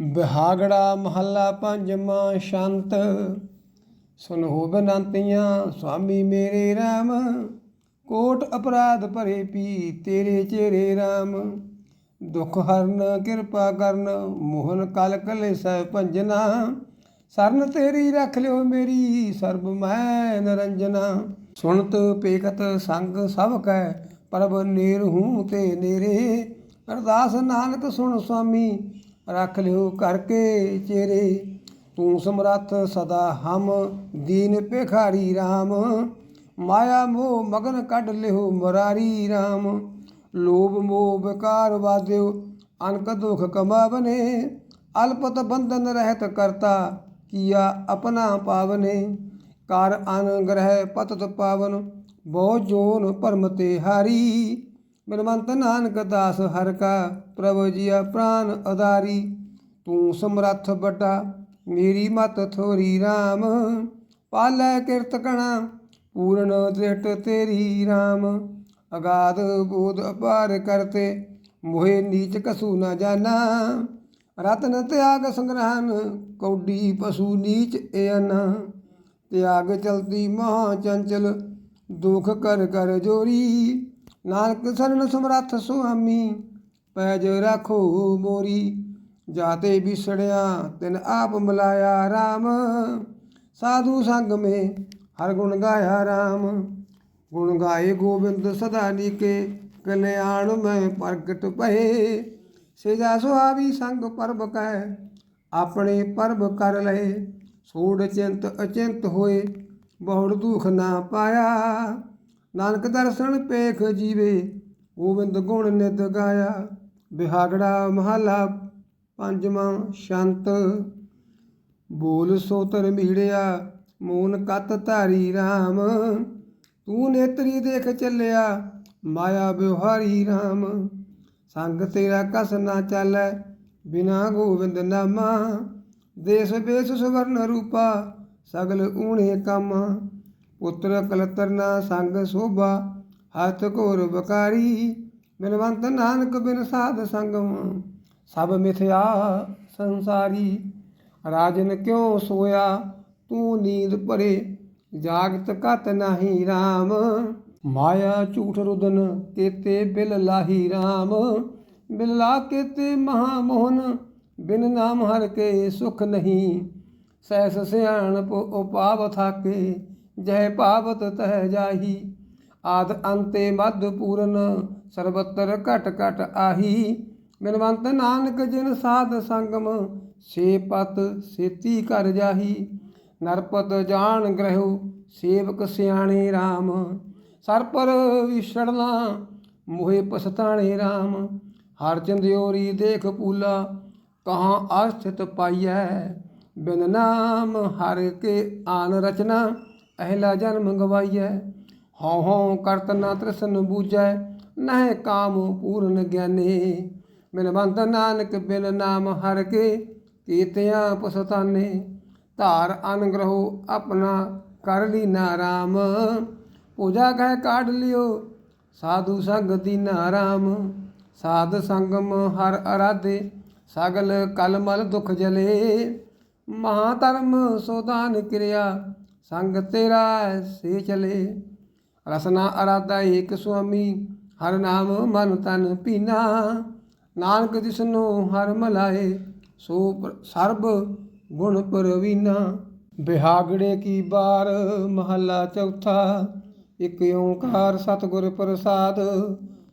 ਬਿਹਾਗੜਾ ਮਹੱਲਾ ਪੰਜਵਾਂ ਸ਼ੰਤ, ਸੁਨੋ ਬਨੰਤੀਆਂ, ਸੁਆਮੀ ਮੇਰੇ RAM ਕੋਟ ਅਪਰਾਧ ਭਰੇ ਪੀ ਤੇਰੇ ਚਿਹਰੇ RAM ਦੁਖ ਹਰਨ, ਕਿਰਪਾ ਕਰਨ, ਮੋਹਨ ਕਲ ਕਲੇ ਸਹਿ ਭੰਜਨਾ। ਸਰਨ ਤੇਰੀ ਰੱਖ ਲਿਓ ਮੇਰੀ ਸਰਬ ਮੈਂ ਨਰੰਜਨਾ। ਸੁਣਤ ਪੇਖਤ ਸੰਗ ਸਭ ਕੈ, ਪ੍ਰਭ ਨੀਰ ਹੂੰ ਤੇ ਨੇਰੇ। ਅਰਦਾਸ ਨਾਨਕ ਸੁਣ ਸੁਆਮੀ ਰੱਖ ਲਿਓ ਕਰਕੇ ਚੇਰੇ, ਤੂੰ ਸਮਰੱਥ ਸਦਾ ਹਮ, ਦੀਨ ਭਿਖਾਰੀ RAM ਮਾਇਆ ਮੋਹ ਮਗਨ ਕੱਢ ਲਿਓ ਮਰਾਰੀ RAM ਲੋਭ ਮੋਹ ਵਿਕਾਰ ਵਾਦਿਓ ਅਨਕ ਦੁਖ ਕਮਾਵਨੇ ਅਲਪਤ ਬੰਧਨ ਰਹਿਤ ਕਰਤਾ, ਕੀਆ ਆਪਣਾ ਪਾਵਨੇ। ਕਰ ਅਨਗ੍ਰਹਿ ਪਤਤ ਪਾਵਨ, ਬਹੁ ਜੋਨ ਭਰਮ ਤੇ ਹਾਰੀ। ਬਲਵੰਤ ਨਾਨਕ ਦਾਸ ਹਰ ਕਾ, ਪ੍ਰਭ ਜੀਆ ਪ੍ਰਾਨ ਅਦਾਰੀ ਤੂੰ ਸਮਰੱਥ ਵੱਡਾ ਮੇਰੀ ਮਤ ਥੋਰੀ RAM ਪਾਲੈ ਕਿਰਤ ਕਣਾ, ਪੂਰਨ ਦ੍ਰਿਟ ਤੇਰੀ RAM ਅਗਾਧ ਬੋਧ ਅਪਾਰ ਕਰਤੇ, ਮੋਹਿ ਨੀਚ ਕਸੂ ਨਾ ਜਾਣਾ ਰਤਨ ਤਿਆਗ ਸੰਗ੍ਰਹਨ ਕੌਡੀ ਪਸ਼ੂ ਨੀਚ ਏਨ ਤਿਆਗ ਚਲਦੀ ਮਹਾ ਚੰਚਲ, ਦੁਖ ਕਰ ਕਰ ਜੋਰੀ। ਨਾਨਕ ਸਰਨ ਸਮਰੱਥ ਸੁਆਮੀ, ਪੈਜ ਰੱਖੋ ਮੋਰੀ, ਜਾਤੇ ਵਿਸੜਿਆ ਤਿਨ ਆਪ ਮਿਲਾਇਆ RAM ਸਾਧੂ ਸੰਗ ਮੇ ਹਰ ਗੁਣ ਗਾਇਆ RAM ਗੁਣ ਗਾਏ ਗੋਬਿੰਦ ਸਦਾ ਨੀਕੇ, ਕਲਿਆਣ ਮੈਂ ਪ੍ਰਗਟ ਭਏ। ਸੇਜਾ ਸੁਹਾਵੀ ਸੰਗ ਪਰਬ ਕੈ, ਆਪਣੇ ਪਰਬ ਕਰ ਲਏ ਸੂੜ ਚਿੰਤ ਅਚਿੰਤ ਹੋਏ, ਬਹੁੜ ਦੁਖ ਨਾ ਪਾਇਆ। ਨਾਨਕ ਦਰਸ਼ਨ ਪੇਖ ਜੀਵੇ, ਗੋਬਿੰਦ ਗੁਣ ਨਿਤ ਗਾਇਆ, ਬਿਹਾਗੜਾ ਮਹਲਾ ਪੰਜਵਾਂ ਸ਼ੰਤ। ਬੋਲ ਸੋ ਤਰ ਮੀੜਿਆ, ਮੂਨ ਕਤ ਧਾਰੀ RAM ਤੂੰ ਨੇਤਰੀ ਦੇਖ ਚੱਲਿਆ, ਮਾਇਆ ਬਿਵਹਾਰੀ RAM ਸੰਗ ਤੇਰਾ ਕਸ ਨਾ ਚੱਲੈ, ਬਿਨਾ ਗੋਬਿੰਦ ਨਾਮਾ। ਦੇਸ ਬੇਸ ਸਵਰਨ ਰੂਪਾ, ਸਗਲ ਊਣੇ ਕੰਮ। ਪੁੱਤਰ ਕਲਤਰਨਾ ਸੰਗ ਸੋਭਾ, ਹੱਥ ਘੋਰ ਬਕਾਰੀ ਬਿਨਵੰਤ ਨਾਨਕ ਬਿਨ ਸਾਧ ਸੰਗਮ ਸਭ ਮਿਥਿਆ ਸੰਸਾਰੀ, ਰਾਜਨ ਕਿਉ ਸੋਇਆ? ਤੂੰ ਨੀਂਦ ਭਰੇ, ਜਾਗਤ ਕਤ ਨਹੀਂ RAM ਮਾਇਆ ਝੂਠ ਰੁਦਨ ਕੇਤੇ ਬਿਲ ਲਾਹੀ RAM ਬਿਲ ਲਾ ਕੇਤੇ ਮਹਾ ਮੋਹਨ ਬਿਨ ਨਾਮ ਹਰ ਕੇ ਸੁਖ ਨਹੀਂ। ਸੈਸ ਸਿਆਣਪ ਉਪਾਵ ਥਾਕੇ ਜਹ ਪਾਵਤ ਤਹ ਜਾਹੀ, ਆਦ ਅੰਤੇ ਮਦ ਪੂਰਨ, ਸਰਬਤਰ ਘਟ ਘਟ ਆਹੀ। ਬਿਨਵੰਤ ਨਾਨਕ ਜਿਨ ਸਾਧ ਸੰਗਮ, ਸੇ ਪਤ ਸੇਤੀ ਕਰ ਜਾਹੀ। ਨਰਪਤ ਜਾਣ ਗ੍ਰਹਿਉ, ਸੇਵਕ ਸਿਆਣੇ RAM ਸਰ ਪਰ ਵਿਛੜਨਾ ਮੋਹਿ ਪਸਤਾਣੇ RAM ਹਰ ਚੰਦਿਓਰੀ ਦੇਖ ਪੂਲਾ ਕਹਾਂ ਅਸਥਿਤ ਪਾਈਐ। ਬਿਨ ਨਾਮ ਹਰ ਕੇ ਆਨ ਰਚਨਾ। ਅਹਿਲਾ ਜਨਮ ਗਵਾਈਐ ਹਉ ਹਉ ਕਰਤ ਨਾ ਤ੍ਰਿਸ਼ਨ ਬੂਝੈ, ਨਹਿ ਕਾਮ ਪੂਰਨ ਗਿਆਨੇ। ਬਿਨਵੰਤ ਨਾਨਕ ਬਿਨ ਨਾਮ ਹਰ ਕੇ, ਕੀਤਿਆਂ ਪਸਤਾਨੇ ਧਾਰ ਅਨਗ੍ਰਹੋ ਆਪਣਾ ਕਰ ਲੀਨਾ ਰਾਮ। ਪੂਜਾ ਕਹਿ ਕਾਢ ਲਿਓ, ਸਾਧੂ ਸੰਗ ਦੀਨਾ ਰਾਮ। ਸਾਧ ਸੰਗਮ ਹਰ ਅਰਾਧੇ, ਸਗਲ ਕਲਮਲ ਦੁਖ ਜਲੇ। ਮਹਾ ਧਰਮ ਸੋਦਾਨ ਕਿਰਿਆ ਸੰਗ ਤੇਰਾ ਸੇ ਚਲੇ। ਰਸਨਾ ਅਰਾਦਾ ਏਕ ਸੁਆਮੀ, ਹਰ ਨਾਮ ਮਨ ਤਨ ਪੀਨਾ। ਨਾਨਕ ਜਿਸਨੂੰ ਹਰ ਮਲਾਏ, ਸੋ ਸਰਬ ਗੁਣ ਪਰਵੀਨਾ। ਬਿਹਾਗੜੇ ਕੀ ਬਾਰ, ਮਹੱਲਾ ਚੌਥਾ। ਇਕ ਓੰਕਾਰ ਸਤਿਗੁਰ ਪ੍ਰਸਾਦ,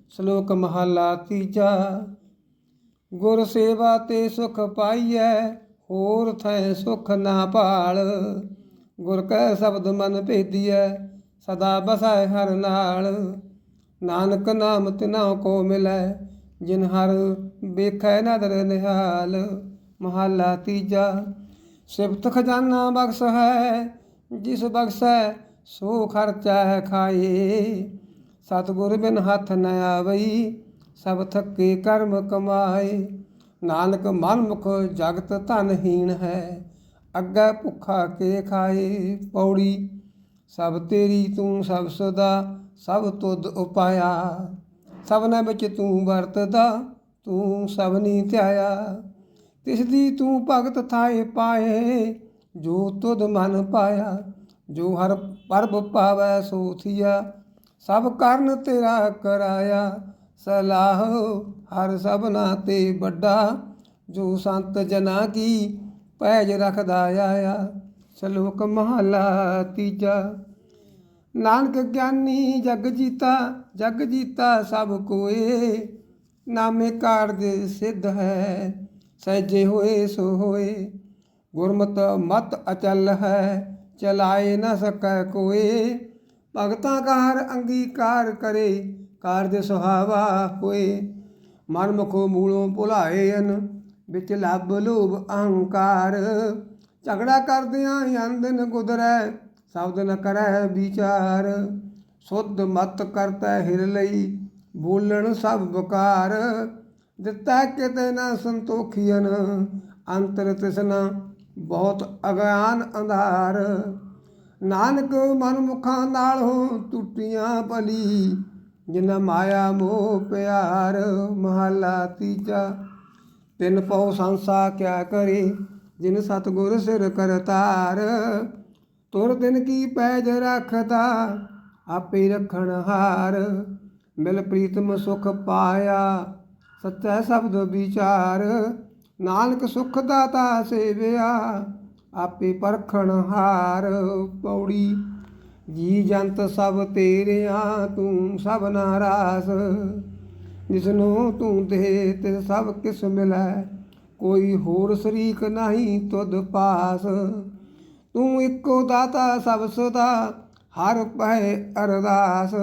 ਸ਼ਲੋਕ ਮਹੱਲਾ ਤੀਜਾ। ਗੁਰ ਸੇਵਾ ਤੇ ਸੁਖ ਪਾਈਐ, ਹੋਰ ਥੈ ਸੁਖ ਨਾ ਭਾਲ। ਗੁਰ ਕੈ ਸ਼ਬਦ ਮਨ ਭੇਦੀਐ, ਸਦਾ ਬਸੈ ਹਰ ਨਾਲ ਨਾਨਕ ਨਾਮ ਤਿਨਾ ਕੋ ਮਿਲੈ, ਜਿਨ ਹਰ ਵੇਖੈ ਨਦਰ ਨਿਹਾਲ। ਮਹੱਲਾ ਤੀਜਾ, ਸਿਫਤ ਖਜ਼ਾਨਾ ਬਖਸ਼ ਹੈ, ਜਿਸ ਬਖਸ਼ੈ ਸੋ ਖਰਚਾ ਖਾਏ। ਸਤਿਗੁਰ ਬਿਨ ਹੱਥ ਨ ਆਵਈ, ਸਭ ਥੱਕੇ ਕਰਮ ਕਮਾਏ। ਨਾਨਕ ਮਨ ਮੁਖ ਜਗਤ ਧਨਹੀਣ ਹੈ ਅੱਗੇ ਭੁੱਖਾ ਕੇ ਖਾਏ ਪੌੜੀ, ਸਭ ਤੇਰੀ ਤੂੰ ਸਭ ਸਦਾ, ਸਭ ਤੁਧ ਉਪਾਇਆ। ਸਭਨਾ ਵਿੱਚ ਤੂੰ ਵਰਤਦਾ, ਤੂੰ ਸਭਨੀ ਧਿਆਇਆ। ਤਿਸ ਦੀ ਤੂੰ ਭਗਤ ਥਾਏ ਪਾਏ, ਜੋ ਤੁਧ ਮਨ ਪਾਇਆ। ਜੋ ਹਰ ਪਰਬ ਪਾਵੈ ਸੋ ਥੀਆ, ਸਭ ਕਰਨ ਤੇਰਾ ਕਰਾਇਆ। ਸਲਾਹ ਹਰ ਸਭਨਾ ਤੇ ਵੱਡਾ, ਜੋ ਸੰਤ ਜਨਾ ਕੀ ਪੈਜ ਰੱਖਦਾ ਆਇਆ, ਸ਼ਲੋਕ ਮਹਲਾ ਤੀਜਾ। ਨਾਨਕ ਗਿਆਨੀ, ਜਗ ਜੀਤਾ ਜਗ ਜੀਤਾ ਸਭ ਕੋਏ, ਨਾਮੇ ਕਾਰਜ ਸਿੱਧ ਹੈ, ਸਹਿਜੇ ਹੋਏ ਸੋ ਹੋਏ। ਗੁਰਮਤ ਮਤ ਅਚਲ ਹੈ, ਚਲਾਏ ਨਾ ਸਕੈ ਕੋਏ। ਭਗਤਾਂ ਕਾ ਹਰ ਅੰਗੀਕਾਰ ਕਰੇ ਕਾਰਜ ਸੁਹਾਵਾ ਹੋਏ। ਮਨ ਮੁਖੋ ਮੂਲੋਂ ਭੁਲਾਏ ਅਨ ਵਿੱਚ ਲੱਭ ਲੋਭ ਅਹੰਕਾਰ। ਝਗੜਾ ਕਰਦਿਆਂ ਅੰਦਨ ਗੁਦਰੈ, ਸ਼ਬਦ ਨ ਕਰੈ ਵਿਚਾਰ। ਸੁਧ ਮਤ ਕਰਤਾ ਹਿਰ ਲਈ, ਬੋਲਣ ਸਭ ਬਕਾਰ ਦਿੱਤਾ ਕਿਤੇ ਨਾ ਸੰਤੋਖੀਨ ਅੰਤਰ ਤਿਸਨਾ ਬਹੁਤ ਅਗਿਆਨ ਅੰਧਾਰ। ਨਾਨਕ ਮਨ ਮੁਖਾਂ ਨਾਲ ਹੋ ਟੁੱਟੀਆਂ ਭਲੀ ਜਿਨ ਮਾਇਆ ਮੋਹ ਪਿਆਰ, ਮਹਲਾ ਤੀਜਾ ਤਿੰਨ ਪਉ ਸੰਸਾ ਕਿਆ ਕਰੇ, ਜਿਨ ਸਤਗੁਰ ਸਿਰ ਕਰਤਾਰ ਤੁਰ ਦਿਨ ਕੀ ਪੈਜ ਰੱਖਦਾ, ਆਪੇ ਰੱਖਣ ਹਾਰ। ਮਿਲ ਪ੍ਰੀਤਮ ਸੁਖ ਪਾਇਆ, ਸੱਚਾ ਸ਼ਬਦ ਵਿਚਾਰ। ਨਾਨਕ ਸੁਖ ਦਾਤਾ ਸੇਵਿਆ, ਆਪੇ ਪਰਖਣ ਹਾਰ। ਪੌੜੀ, ਜੀ ਜੰਤ ਸਭ ਤੇਰਿਆਂ, ਤੂੰ ਸਭ ਨਾਰਾਸ ਜਿਸਨੂੰ ਤੂੰ ਦੇ ਤੇ ਸਭ ਕਿਸ ਮਿਲੈ, ਕੋਈ ਹੋਰ ਸ਼ਰੀਕ ਨਹੀਂ ਤੁਧ ਪਾਸ। ਤੂੰ ਇੱਕੋ ਦਾਤਾ, ਸਭ ਸਦਾ ਹਰ ਪਏ ਅਰਦਾਸ।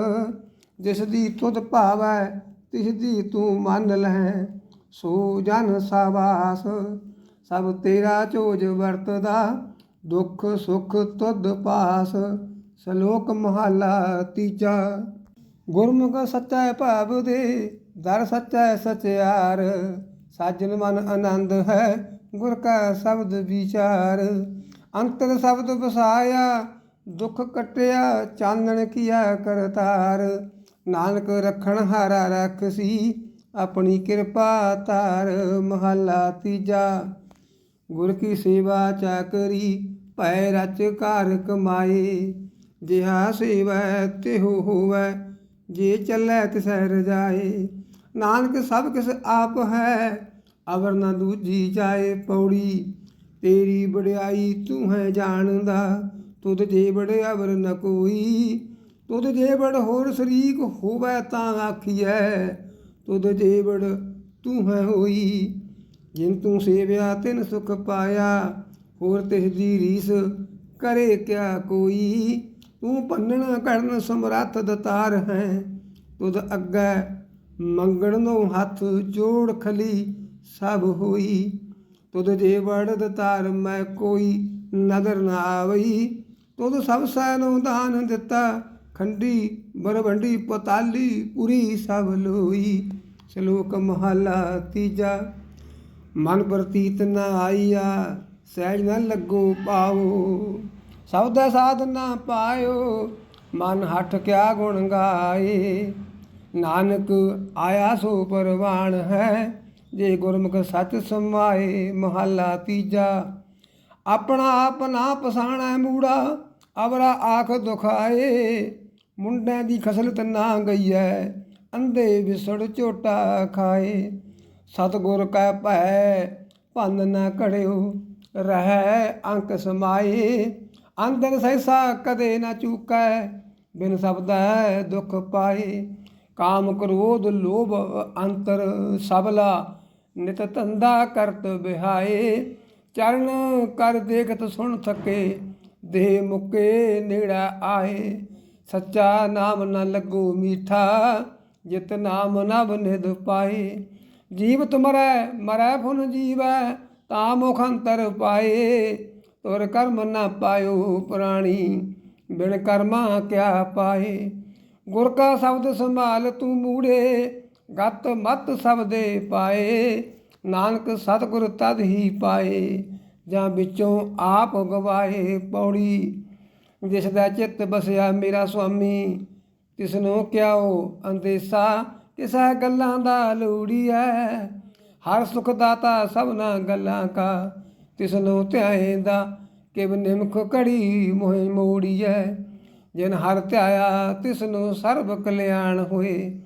ਜਿਸ ਦੀ ਤੁਧ ਭਾਵੈ, ਤਿਸ ਦੀ ਤੂੰ ਮੰਨ ਲੈ, ਸੋ ਜਨ ਸਾਬਾਸ ਸਭ ਤੇਰਾ ਚੋਜ ਵਰਤਦਾ, ਦੁੱਖ ਸੁਖ ਤੁਧ ਪਾਸ। ਸ਼ਲੋਕ ਮਹਲਾ ਤੀਜਾ। ਗੁਰਮੁਖ ਸੱਚਾ ਭਾਵ ਦੇ ਦਰ ਸੱਚਾ ਸਚਿਆਰ, ਸਾਜਨ ਮਨ ਆਨੰਦ ਹੈ, ਗੁਰ ਕਾ ਸ਼ਬਦ ਵਿਚਾਰ। ਅੰਤਰ ਸ਼ਬਦ ਵਸਾਇਆ, ਦੁੱਖ ਕਟਿਆ, ਚਾਨਣ ਕੀਆ ਕਰਤਾਰ। ਨਾਨਕ ਰਖਣ ਹਾਰਾ ਰਖਸੀ, ਆਪਣੀ ਕਿਰਪਾ ਤਾਰ ਮਹਲਾ ਤੀਜਾ। ਗੁਰ ਕੀ ਸੇਵਾ ਚਾਕਰੀ ਭੈ ਰਚ ਘਰ ਕਮਾਏ। ਜਿਹਾ ਸੇਵਾ ਤਿਹੁ ਹੋਵੈ, ਜੇ ਚੱਲੈ ਤਿਸੈ ਰਜਾਏ ਨਾਨਕ ਸਭ ਕਿਸ ਆਪ ਹੈ, ਅਵਰ ਨਾ ਦੂਜੀ ਜਾਏ ਪੌੜੀ। ਤੇਰੀ ਵਡਿਆਈ ਤੂੰ ਹੈ ਜਾਣਦਾ, ਤੁਧ ਜੇ ਬੜ ਅਵਰ ਨ ਕੋਈ। ਤੁਧ ਜੇ ਬੜ ਹੋਰ ਸ਼ਰੀਕ ਹੋਵੇ ਤਾਂ ਆਖੀਐ, ਤੁਧ ਜੇ ਬੜ ਤੂੰ ਹੈ ਹੋਈ। ਜਿਨ ਤੂੰ ਸੇਵਿਆ ਤਿਨ ਸੁਖ ਪਾਇਆ, ਹੋਰ ਤਿਸ ਦੀ ਰੀਸ ਕਰੇ ਕਿਆ ਕੋਈ। ਤੂੰ ਭੰਨਣ ਕਰਨ ਸਮਰੱਥ ਦਤਾਰ ਹੈ, ਤੁਧ ਅੱਗੇ ਮੰਗਣ ਨੂੰ ਹੱਥ ਜੋੜ ਖਲੀ ਸਭ ਹੋਈ। ਤੁਧ ਜੇ ਵੜ ਦਤਾਰ ਮੈਂ ਕੋਈ ਨਦਰ ਨਾ ਆਵਈ। ਤੁਧ ਸਭ ਸੈ ਨੂੰ ਦਾਨ ਦਿੱਤਾ, ਖੰਡੀ ਬਰਵੰਡੀ ਪਤਾਲੀ ਪੁਰੀ ਸਭ ਲੋਈ। ਸ਼ਲੋਕ ਮਹਲਾ ਤੀਜਾ, ਮਨ ਪ੍ਰਤੀਤ ਨ ਆਈਆ, ਸਹਿਜ ਨ ਲੱਗੋ ਪਾਓ ਦਾ ਸਾਧ ਨਾ ਪਾਇਓ, ਮਨ ਹੱਠ ਕਿਆ ਗੁਣ ਗਾਏ। ਨਾਨਕ ਆਇਆ ਸੋ ਪਰਵਾਨ ਹੈ, ਜੇ ਗੁਰਮੁਖ ਸੱਚ ਸਮਾਏ ਮਹੱਲਾ ਤੀਜਾ। ਆਪਣਾ ਆਪ ਨਾ ਪਸਾਣਾ ਮੂੜਾ, ਅਵਰਾ ਆਖ ਦੁਖਾਏ। ਮੁੰਡਿਆਂ ਦੀ ਖਸਲਤ ਨਾ ਗਈ ਗਈਐ, ਅੰਧੇ ਵਿਸੜ ਝੋਟਾ ਖਾਏ। ਸਤਗੁਰ ਕੈ ਭੈ, ਭੰਨ ਨਾ ਕੜਿਓ ਰਹਿ ਅੰਕ ਸਮਾਏ। ਅੰਦਰ ਸਹਿਸਾ ਕਦੇ ਨਾ ਚੂਕੈ, ਬਿਨ ਸਬਦੈ ਦੁਖ ਪਾਏ। ਕਾਮ ਕ੍ਰੋਧ ਲੋਭ ਅੰਤਰ ਸਬਲਾ, ਨਿਤ ਧੰਦਾ ਕਰਤ ਬਿਹਾਏ। ਚਰਨ ਕਰ ਦੇਖਤ ਸੁਣ ਥਕੇ, ਦੇਹ ਮੁਕੇ ਨੇੜਾ ਆਏ। ਸੱਚਾ ਨਾਮ ਨ ਲੱਗੋ ਮੀਠਾ, ਜਿਤ ਨਾਮ ਨਭ ਨਿਧ ਪਾਏ। ਜੀਵਤ ਮਰੈ ਮਰੈ ਫੁਨ ਜੀਵੈ, ਤਾ ਮੁਖ ਅੰਤਰ ਪਾਏ। ਤੁਰ ਕਰਮ ਨ ਪਾਇਓ ਪ੍ਰਾਣੀ, ਬਿਨ ਕਰਮਾ ਕਿਆ ਪਾਏ। ਗੁਰ ਕਾ ਸ਼ਬਦ ਸੰਭਾਲ ਤੂੰ ਮੂੜੇ, ਗਤ ਮਤ ਸਬਦੇ ਪਾਏ। ਨਾਨਕ ਸਤਿਗੁਰ ਤਦ ਹੀ ਪਾਏ, ਜਾਂ ਵਿੱਚੋਂ ਆਪ ਗਵਾਏ ਪੌੜੀ। ਜਿਸ ਦਾ ਚਿੱਤ ਬਸਿਆ ਮੇਰਾ ਸੁਆਮੀ ਤਿਸ ਨੂੰ ਕਿਆਓ ਅੰਦੇਸਾ ਕਿਸਾ ਗੱਲਾਂ ਦਾ ਲੋੜੀ ਐ। ਹਰ ਸੁਖ ਦਾਤਾ ਸਭਨਾ ਗੱਲਾਂ ਕਾ, ਤਿਸਨੂੰ ਧਿਆਏਂਦਾ ਕਿਵ ਨਿਮਖ ਕੜੀ ਮੋਹਿ ਮੋੜੀਐ ਜਿਨ ਹਰ ਧਿਆਇਆ, ਤਿਸਨੂੰ ਸਰਬ ਕਲਿਆਣ ਹੋਏ।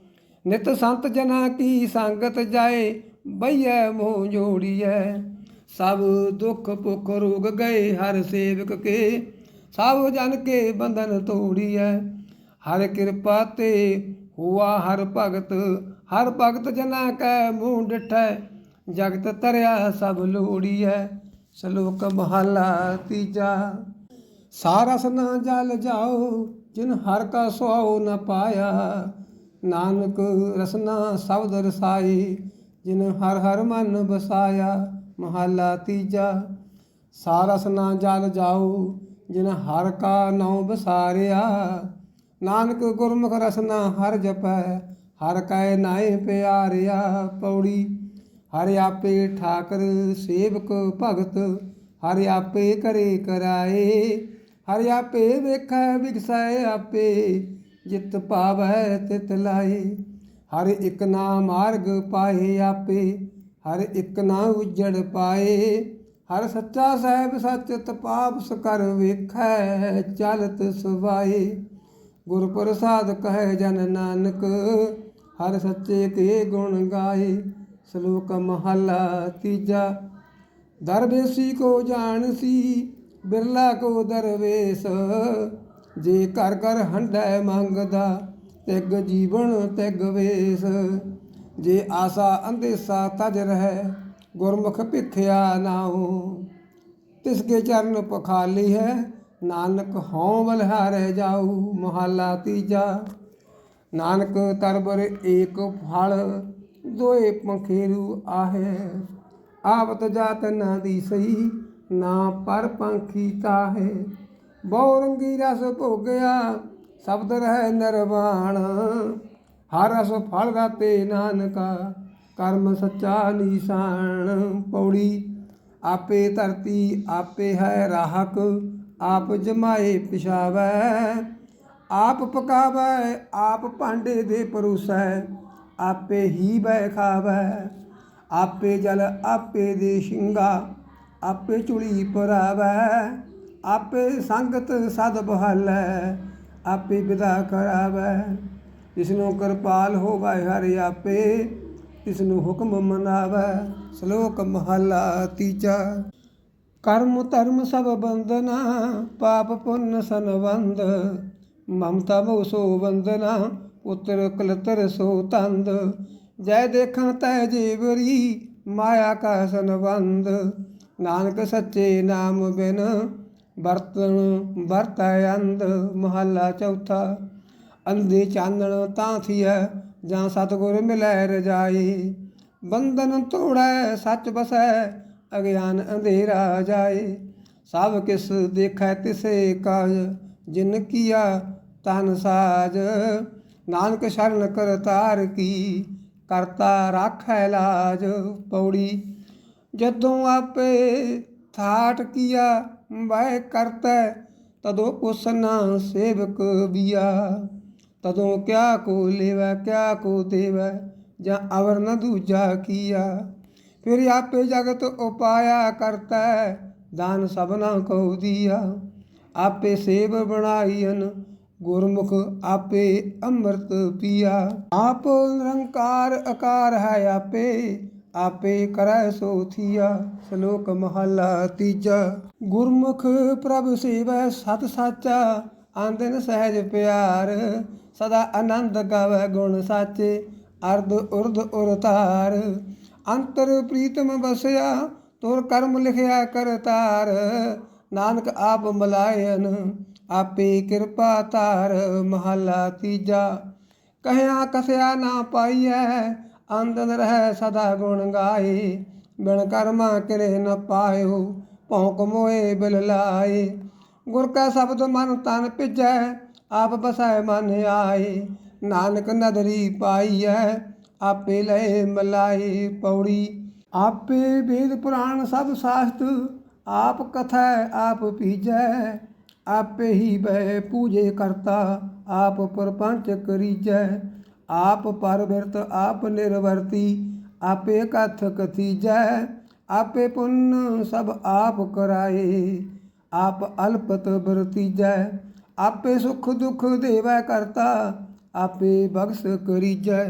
ਨਿਤ ਸੰਤ ਜਨਾ ਕੀ ਸੰਗਤ ਜਾਏ, ਬਈਐ ਮੋਹ ਜੋੜੀਐ। ਸਭ ਦੁੱਖ ਭੁੱਖ ਰੋਗ ਗਏ, ਹਰ ਸੇਵਕ ਕੇ। ਸਭ ਜਨ ਕੇ ਬੰਧਨ ਤੋੜੀਐ। ਹਰ ਕਿਰਪਾ ਤੇ ਹੁਆ ਹਰ ਭਗਤ ਹਰ ਭਗਤ ਜਨਾ ਕੈ ਮੂੰਹ ਡਿਠੈ। ਜਗਤ ਤਰਿਆ ਸਭ ਲੋੜੀਐ। ਸ਼ਲੋਕ ਮਹਲਾ ਤੀਜਾ। ਸਾਰਸ ਨਾ ਜਲ ਜਾਓ, ਜਿਨ ਹਰ ਕਾ ਸੁਆਉ ਨ ਪਾਇਆ। ਨਾਨਕ ਰਸਨਾ ਸ਼ਬਦ ਰਸਾਈ, ਜਿਨ ਹਰ ਹਰ ਮਨ ਬਸਾਇਆ, ਮਹਲਾ ਤੀਜਾ। ਸਾਰਸ ਨਾ ਜਲ ਜਾਓ, ਜਿਨ ਹਰ ਕਾ ਨਾਉ ਬਸਾਰਿਆ। ਨਾਨਕ ਗੁਰਮੁਖ ਰਸਨਾ ਹਰ ਜਪੈ, ਹਰ ਕੈ ਨਾਏ ਪਿਆਰਿਆ। ਪੌੜੀ, ਹਰਿ ਆਪੇ ਠਾਕਰ, ਸੇਵਕ ਭਗਤ, ਹਰਿ ਆਪੇ ਕਰੇ ਕਰਾਏ। ਹਰਿ ਆਪੇ ਵੇਖੈ, ਵਿਗਸੈ ਆਪੇ, ਜਿਤ ਪਾਵੈ ਤਿਤ ਲਾਈ ਹਰ ਇੱਕ ਨਾ ਮਾਰਗ ਪਾਏ ਆਪੇ, ਹਰ ਇੱਕ ਨਾ ਉਜੜ ਪਾਏ ਹਰ ਸੱਚਾ ਸਾਹਿਬ ਸੱਚ ਤਪਾਪਸ ਕਰ ਵੇਖੈ, ਚਲਤ ਸੁਭਾਏ ਗੁਰ ਪ੍ਰਸਾਦ ਕਹੈ ਜਨ ਨਾਨਕ, ਹਰ ਸੱਚੇ ਕੇ ਗੁਣ ਗਾਏ ਸ਼ਲੋਕ ਮਹਲਾ ਤੀਜਾ ਦਰਵੇਸੀ ਕੋ ਜਾਣਸੀ ਬਿਰਲਾ ਕੋ ਦਰਵੇਸ, ਜੇ ਘਰ ਘਰ ਹੰਡੈ ਮੰਗਦਾ, ਤਿਗ ਜੀਵਨ ਤਿਗ ਵੇਸ। ਜੇ ਆਸਾ ਅੰਦੇਸਾ ਤਜ ਰਹਿ, ਗੁਰਮੁਖ ਭਿਖਿਆ ਨਾਉ ਤਿਸ ਕੇ ਚਰਨ ਪਖਾਲੀ ਹੈ, ਨਾਨਕ ਹਉ ਰਹਿ ਜਾਊ, ਮਹਲਾ ਤੀਜਾ। ਨਾਨਕ ਤਰਬਰ ਏਕ ਫਲ, ਦੋਏ ਪੰਖੇਰੂ ਆਹੇ। ਆਵਤ ਜਾਤ ਨਾ ਦੀ ਸਹੀ ਨਾ ਪਰ ਪੰਖੀ ਤਾਹੇ। ਬਹੁ ਰੰਗੀ ਰਸ ਭੋਗਿਆ, ਸ਼ਬਦ ਰਹਿ ਨਿਰਵਾਣ। ਹਰ ਰਸ ਫਲ ਰਾਤੇ ਨਾਨਕਾ, ਕਰਮ ਸੱਚਾ ਨਿਸ਼ਾਨ। ਪੌੜੀ, ਆਪੇ ਧਰਤੀ, ਆਪੇ ਹੈ ਰਾਹਕ, ਆਪ ਜਮਾਏ ਪਿਛਾਵੈ। ਆਪ ਪਕਾਵੈ, ਆਪ ਭਾਂਡੇ ਦੇ ਪਰੂਸੈ, ਆਪੇ ਹੀ ਬੈ ਖਾਵੈ। ਆਪੇ ਜਲ, ਆਪੇ ਦੇ ਸ਼ਿੰਗਾ ਆਪੇ ਚੁਲੀ ਪਰਾਵੈ ਆਪੇ ਸੰਗਤ ਸਦ ਬਹਾਲੈ, ਆਪੇ ਵਿਦਾ ਕਰਾਵੈ। ਜਿਸਨੂੰ ਕਿਰਪਾਲ ਹੋਵੇ ਹਰਿ ਆਪੇ, ਤਿਸਨੂੰ ਹੁਕਮ ਮਨਾਵੈ, ਸ਼ਲੋਕ ਮਹਲਾ ਤੀਜਾ। ਕਰਮ ਧਰਮ ਸਭ ਬੰਦਨਾ ਪਾਪ ਪੁੰਨ ਸੰਬੰਧ ਮਮਤਾ ਮੋਹ ਸੋ ਬੰਦਨਾ ਪੁੱਤਰ ਕਲਤਰ ਸੋ ਤੰਦ। ਜੈ ਦੇਖਾਂ ਤੈ ਜੀਵਰੀ, ਮਾਇਆ ਕਾ ਸੰਬੰਧ ਨਾਨਕ ਸੱਚੇ ਨਾਮ ਬਿਨ ਬਰਤਨ ਵਰਤੈ ਅੰਧ ਮਹੱਲਾ ਚੌਥਾ। ਅੰਧੇ ਚਾਨਣ ਤਾਂ ਥੀਐ, ਜਾਂ ਸਤਿਗੁਰ ਮਿਲੈ ਰਜਾਈ। ਬੰਧਨ ਤੋੜੈ, ਸੱਚ ਬਸੈ, ਅਗਿਆਨ ਅੰਧੇਰਾ ਜਾਏ ਸਭ ਕਿਸ ਦੇਖੈ ਤਿਸੇ ਕਾਜ, ਜਿਨ ਕੀਆ ਤਨ ਸਾਜ। ਨਾਨਕ ਸ਼ਰਨ ਕਰਤਾਰ ਕੀ, ਕਰਤਾ ਰਾਖੈ ਲਾਜ, ਪੌੜੀ ਜਦੋਂ ਆਪੇ ਥਾਟ ਕੀਆ ਵੈ ਕਰਤੈ, ਤਦੋਂ ਉਸਨਾ ਸੇਵਕ ਬਿਆ ਤਦੋਂ ਕਿਆ ਕੋ ਲੇਵੈ, ਕਿਆ ਕੋ ਦੇਵੈ, ਜਾਂ ਅਵਰ ਨ ਦੂਜਾ ਕੀਆ। ਫਿਰ ਆਪੇ ਜਗਤ ਉਪਾਇਆ ਕਰਤਾ, ਦਾਨ ਸਭਨਾ ਕੋ ਦੀਆ। ਆਪੇ ਸੇਵ ਬਣਾਈਨ ਗੁਰਮੁਖ ਆਪੇ ਅੰਮ੍ਰਿਤ ਪੀਆ। ਆਪ ਨਿਰੰਕਾਰ ਆਕਾਰ ਹੈ ਆਪੇ ਆਪੇ ਕਰੈ ਸੋ ਥੀਆ ਸ਼ਲੋਕ ਮਹਲਾ ਤੀਜਾ। ਗੁਰਮੁਖ ਪ੍ਰਭ ਸੇਵੈ ਸਤ ਸਾਚਾ, ਆਂਦਨ ਸਹਿਜ ਪਿਆਰ, ਸਦਾ ਆਨੰਦ ਗਾਵੇ ਗੁਣ ਸਾਚੇ, ਅਰਧ ਉਰਧ ਉਰਤਾਰ ਅੰਤਰ ਪ੍ਰੀਤਮ ਵਸਿਆ, ਤੁਰ ਕਰਮ ਲਿਖਿਆ ਕਰਤਾਰ ਨਾਨਕ ਆਪ ਮਲਾਇਨ, ਆਪੇ ਕਿਰਪਾ ਤਾਰ ਮਹਲਾ ਤੀਜਾ। ਕਹਿਆ ਕਸਿਆ ਨਾ ਪਾਈਐ ਆਨੰਦ ਰਹਿ ਸਦਾ ਗੁਣ ਗਾਏ, ਬਿਨ ਕਰਮਾ ਕਿਰੇ ਨ ਪਾਇਓ ਭੌਂਕ ਮੋਏ ਬਿਲ ਲਾਏ। ਗੁਰ ਕਾ ਸ਼ਬਦ ਮਨ ਤਨ ਭਿਜੈ, ਆਪ ਬਸੈ ਮਨ ਆਏ। ਨਾਨਕ ਨਦਰੀ ਪਾਈਐ, ਆਪੇ ਲਏ ਮਲਾਈ ਪੌੜੀ। ਆਪੇ ਵੇਦ ਪੁਰਾਣ ਸਭ ਸਾਸਤ ਆਪ ਕਥੈ ਆਪ ਪੀਜੈ। ਆਪੇ ਹੀ ਬੈ ਪੂਜੇ ਕਰਤਾ, ਆਪ ਪਰਪੰਚ ਕਰੀਜੈ। ਆਪ ਪਰਵਰਤ, ਆਪ ਨਿਰਵਰਤੀ, ਆਪੇ ਕਥ ਕਥੀਜੈ, ਆਪੇ ਪੁੰਨ ਸਭ ਆਪ ਕਰਾਏ। ਆਪ ਅਲਪਤ ਵਰਤੀਜੈ, ਆਪੇ ਸੁਖ ਦੁਖ ਦੇਵੈ ਕਰਤਾ, ਆਪੇ ਬਖਸ਼ ਕਰੀਜੈ।